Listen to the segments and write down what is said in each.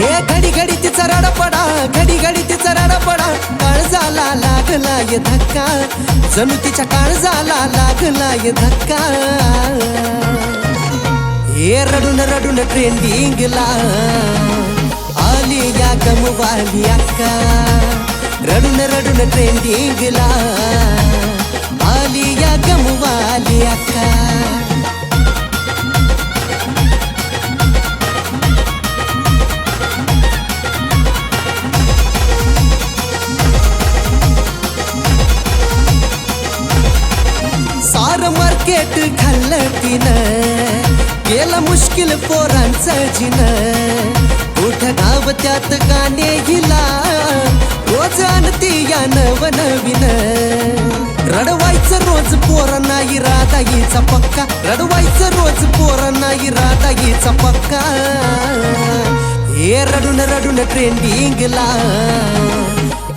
हे घडी घडी तिचा रडपडा घडी घडी तिचा रडपडा. काळजाला लागला ये धक्का. जणू तिच्या काळजाला लागला ये धक्का. हे रडून रडून ट्रेंडिंगला आली या गमवाली अक्का रडून रडून ट्रेंडिंगला आली या गमवाली अक्का सार मार्केट खाल्लं तिनं केलं मुश्किल पोरांचं जिन गाव त्यात गाणे हिला. रोज आणती या नव नवीन रडवायचं रोज पोर नाही राधा हिचा पक्का. रडवायचं रोज पोर नाही राधा हिचा पक्का. हे रडून रडून ट्रेंडिंगला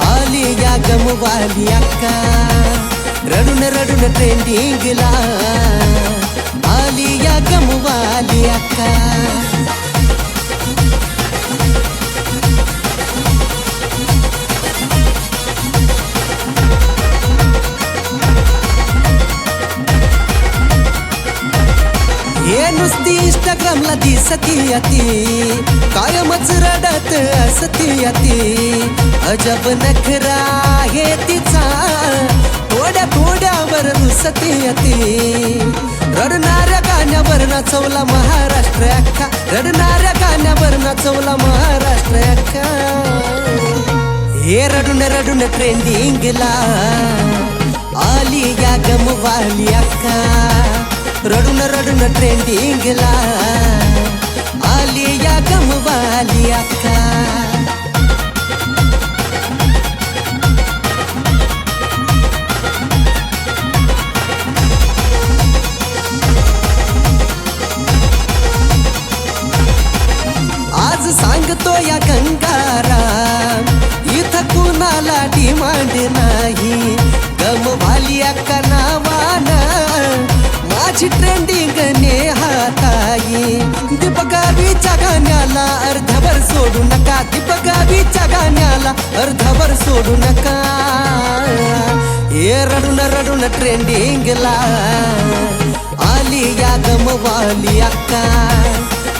आली या गमवाली अक्का. रडून रडून ट्रेंडिंगला आली या गमवाली अक्का. हे इंस्टाग्रामला दिसती अती. कायमच रडत असती अती. अजब नखरा हे तिचा. थोड्या थोड्यावर रुसती अती. रडणाऱ्या गाण्यावर नाचवला महाराष्ट्र अख्खा. रडणाऱ्या गाण्यावर नाचवला महाराष्ट्र अख्खा. हे रडून रडून ट्रेंडिंगला आली या गमवाली अख्खा. रडून रडून ट्रेंडिंगला आली या गमवाली अक्का सोडू नका. दीपकावीच्या गाण्याला अर्धवर सोडू नका. हे रडून रडून ट्रेंडिंगला आली या गमवाली अक्का.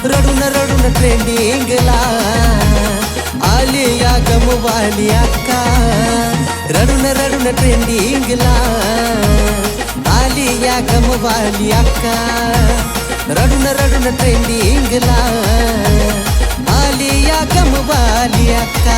रडून रडून ट्रेंडिंगला आली या गमवाली अक्का. रडून रडून ट्रेंडिंगला आली या गमवाली अक्का. रडून रडून ट्रेंडिंगला वाली या गम वाली अक्का